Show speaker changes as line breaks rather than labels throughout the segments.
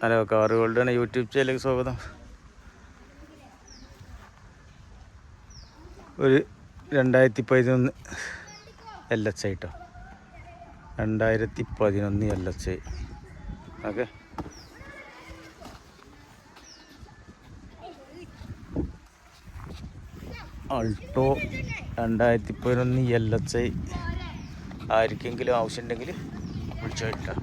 Hello car ആണ് YouTube ചാനലിലേക്ക് സ്വാഗതം. ഒരു രണ്ടായിരത്തി പതിനൊന്ന് എൽ എച്ച് ഐ കേട്ടോ രണ്ടായിരത്തി പതിനൊന്ന് L H I okay. Alto രണ്ടായിരത്തി പതിനൊന്ന് എൽ എച്ച് ഐ ആർക്കെങ്കിലും ആവശ്യമുണ്ടെങ്കിൽ വിളിച്ചോട്ടാ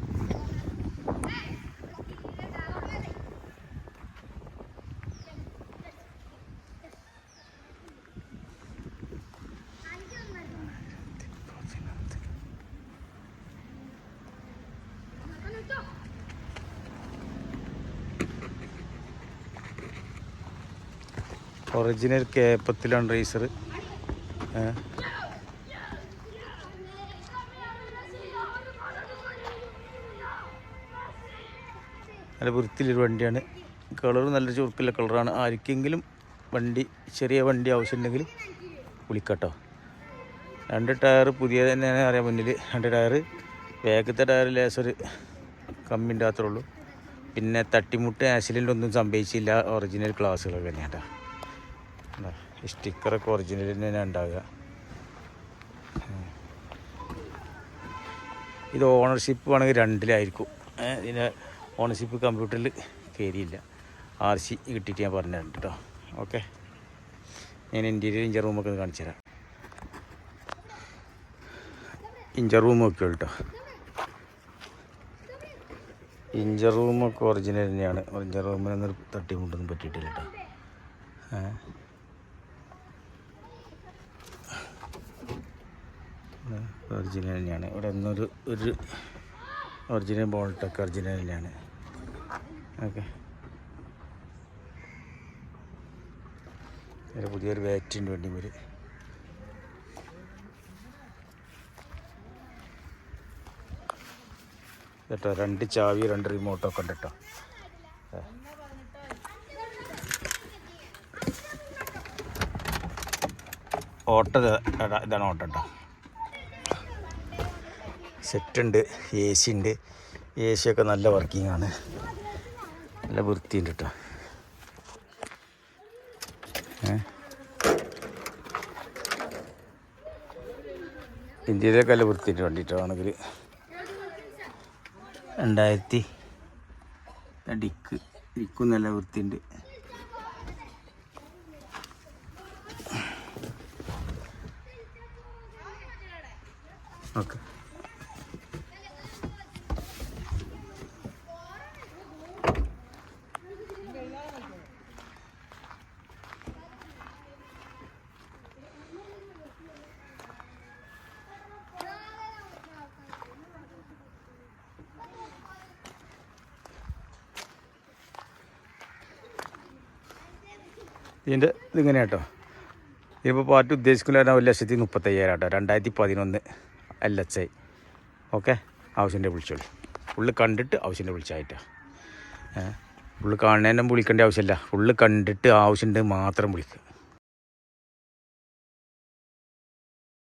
ഒറിജിനൽ കേപ്പത്തിലാണ് റേസർ നല്ല വൃത്തിയിലൊരു വണ്ടിയാണ്. കളർ നല്ല ചുരുക്കുള്ള കളറാണ് ആർക്കെങ്കിലും വണ്ടി ചെറിയ വണ്ടി ആവശ്യമുണ്ടെങ്കിൽ വിളിക്കട്ടോ. രണ്ട് ടയർ പുതിയ തന്നെയാണ് അറിയാൻ മുന്നിൽ. രണ്ട് ടയർ വേഗത്തെ ടയർ ലേസർ കമ്മിന്റെ അത്രേ ഉള്ളൂ. പിന്നെ തട്ടിമുട്ട് ആക്സിഡന്റ് ഒന്നും സംഭവിച്ചില്ല. ഒറിജിനൽ ക്ലാസ്സുകളൊക്കെ തന്നെയാണ് കേട്ടോ സ്റ്റിക്കറൊക്കെ ഒറിജിനൽ തന്നെ ഉണ്ടാവുക. ഇത് ഓണർഷിപ്പ് വേണമെങ്കിൽ രണ്ടിലായിരിക്കും. ഇതിന്റെ ഓണർഷിപ്പ് കമ്പ്യൂട്ടറിൽ കയറിയില്ല ആർ സി കിട്ടിയിട്ട് ഞാൻ പറഞ്ഞിട്ടുണ്ട് കേട്ടോ. ഓക്കെ. ഞാൻ ഇന്റീരിയർ ഇഞ്ചർ റൂമൊക്കെ ഒന്ന് കാണിച്ചു തരാം. ഇഞ്ചർ റൂം ഒക്കെ കേട്ടോ. ഇഞ്ചർ റൂമൊക്കെ ഒറിജിനൽ തന്നെയാണ്. ഇഞ്ചർ റൂമിനൊന്നും തട്ടിമുട്ടൊന്നും പറ്റിയിട്ടില്ല കേട്ടോ. ഒറിജിനൽ തന്നെയാണ്. ഇവിടെ ഒന്നൊരു ഒരു ഒറിജിനൽ ബോൾട്ടൊക്കെ ഒറിജിനൽ തന്നെയാണ്. ഓക്കെ. ഒരു പുതിയൊരു വേറ്റിന്റെ വണ്ടി വരും കേട്ടോ രണ്ട് ചാവി രണ്ട് റിമോട്ടൊക്കെ ഉണ്ട് കേട്ടോ. ഓട്ടത് ഇതാണ് ഓട്ടം കേട്ടോ. സെറ്റ് ഉണ്ട് എ സി ഉണ്ട്. എ സി ഒക്കെ നല്ല വർക്കിംഗ് ആണ്. നല്ല വൃത്തിയുണ്ട് കേട്ടോ ഏ? ഇന്ത്യയിലൊക്കെ നല്ല വൃത്തിയിട്ട് വേണ്ടിയിട്ടോ ആണെങ്കിൽ. രണ്ടായിരത്തി ഡിക്ക്. ഡിക്കും നല്ല വൃത്തിയുണ്ട്. ഓക്കെ. ഇതിന്റെ ഇതിങ്ങനെ കേട്ടോ ഇതിപ്പോൾ പാർട്ടി ഉദ്ദേശിക്കുന്ന ഒരു ലക്ഷത്തി മുപ്പത്തയ്യായിരം കേട്ടോ രണ്ടായിരത്തി പതിനൊന്ന് എൽ എച്ച് ഐ ഓക്കെ? ആവശ്യന്റെ വിളിച്ചോളൂ. ഫുള്ള് കണ്ടിട്ട് ആവശ്യന്റെ വിളിച്ചായിട്ടാ. ഏഹ് ഫുള്ള് കാണുന്നതിനും വിളിക്കേണ്ട ആവശ്യമില്ല. ഫുള്ള് കണ്ടിട്ട് ആവശ്യമുണ്ട് മാത്രം വിളിക്കുക